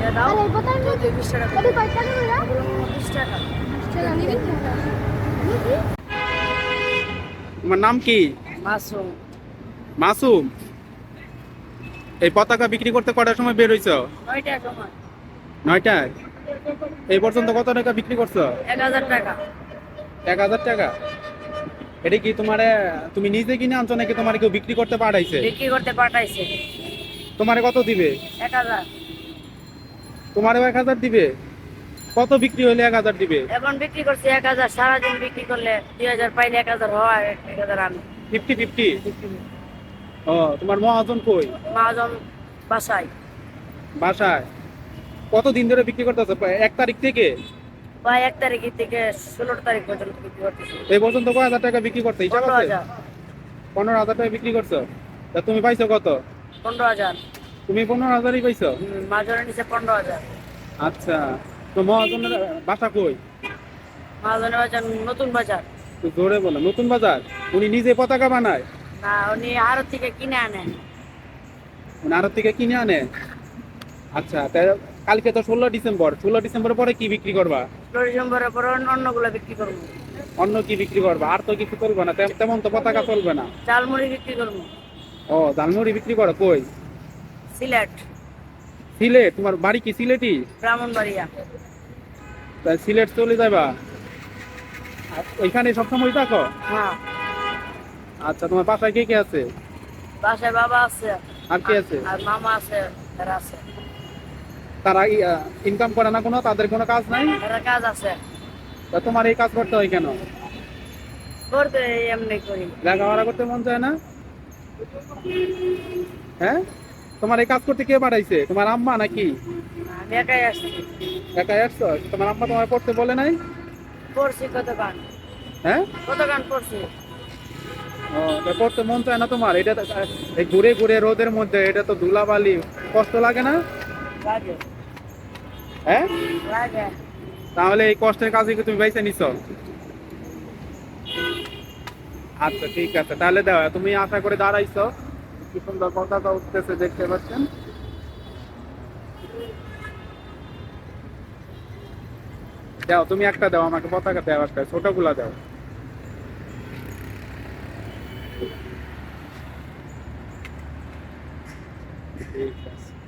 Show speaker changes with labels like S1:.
S1: টাকা বিশ টাকা।
S2: তোমার নাম কি? মাসুম। এই পতাকা বিক্রি করতে কটার সময় বের হইছ? নয়টায়? এই পর্যন্ত কত টাকা বিক্রি করছ?
S1: এক হাজার টাকা।
S2: এক হাজার টাকা? এটা কি তোমারে তুমি নিজে কিনে আনছো নাকি তোমার কেউ বিক্রি করতে পাঠাইছে?
S1: বিক্রি করতে পাঠাইছে।
S2: তোমারে কত দিবে?
S1: এক হাজার।
S2: তোমারও এক হাজার দিবে। কত বিক্রি হলে এক হাজার দিবে?
S1: এখন বিক্রি করছে এক হাজার সারাদিন বিক্রি করলে দুই হাজার পাইলে এক হাজার হয় এক হাজার আমি
S2: ফিফটি ফিফটি? ও তোমার মহাজন কই?
S1: মহাজন বাসায়।
S2: বাসায়। কত দিন ধরে বিক্রি করতেছো? এক তারিখ থেকে?
S1: বা এক তারিখ থেকে ষোলো তারিখ পর্যন্ত বিক্রি করতেছে।
S2: এই পর্যন্ত কয় হাজার টাকা বিক্রি করতে
S1: পনেরো হাজার।
S2: পনেরো হাজার টাকা বিক্রি করছ? তা তুমি পাইছো কত?
S1: পনেরো হাজার।
S2: তুমি পনেরো হাজারই পাইছো
S1: মাঝনের নিচে পনেরো হাজার।
S2: আচ্ছা তো মহাজনের বাসা কই?
S1: মহাজনের বাজার নতুন বাজার।
S2: তো জোরে বলো নতুন বাজার? উনি নিজে পতাকা বানায়?
S1: না উনি আরও থেকে কিনে আনে
S2: উনি আরও থেকে কিনে আনে? আচ্ছা তাই কালকে তো ষোলো ডিসেম্বর। ষোলো ডিসেম্বর পরে কি বিক্রি করবা?
S1: ষোলো ডিসেম্বরের পর অন্যগুলো বিক্রি করব।
S2: অন্য কি বিক্রি করবা? আর তো কিছু চলবে না তেমন তো পতাকা চলবে না।
S1: চালমুড়ি বিক্রি করব।
S2: ও জালমুড়ি বিক্রি করো কই?
S1: সিলেট।
S2: সিলেট? তোমার বাড়ি কি সিলেটই
S1: ব্রাহ্মণবাড়িয়া।
S2: তাই সিলেট চলে যাবা। ওইখানে সবসময় থাকো?
S1: হ্যাঁ।
S2: আচ্ছা তোমার বাসায় কে কে আছে?
S1: বাসায় বাবা আছে।
S2: আর কে আছে?
S1: আর মামা আছে এরা আছে।
S2: তারা ইনকাম করে না কোনো? তাদের কোনো কাজ নাই?
S1: এরা কাজ আছে।
S2: তা তোমার এই কাজ করতে হয় কেন?
S1: করতে এমনি করি।
S2: লেখাপড়া করতে মন চায় না? হ্যাঁ? তোমার এই কাজ করতে কে পাঠাইছে তোমার আম্মা নাকি?
S1: আমি একাই আসছি।
S2: একাই আসছো? তোমার আম্মা তোমার পড়তে বলে নাই?
S1: পড়ছি কত গান
S2: হ্যাঁ?
S1: কত গান পড়ছি?
S2: ও পড়তে মন চায় না তোমার? এটা এই ঘুরে ঘুরে রোদের মধ্যে এটা তো ধুলাবালি। কষ্ট লাগে না?
S1: লাগে।
S2: হ্যাঁ?
S1: লাগে।
S2: তাহলে এই কষ্টের কাজে কি তুমি বাইসে নিছ? আচ্ছা ঠিক আছে। তাহলে দাও তুমি আশা করে দাঁড়াইছো। কি সুন্দর পতাকা উঠতেছে, দেখতে পাচ্ছেন? দাও, তুমি একটা দাও, আমাকে পতাকা দাও একটা, ছোটগুলা দাও। ঠিক আছে।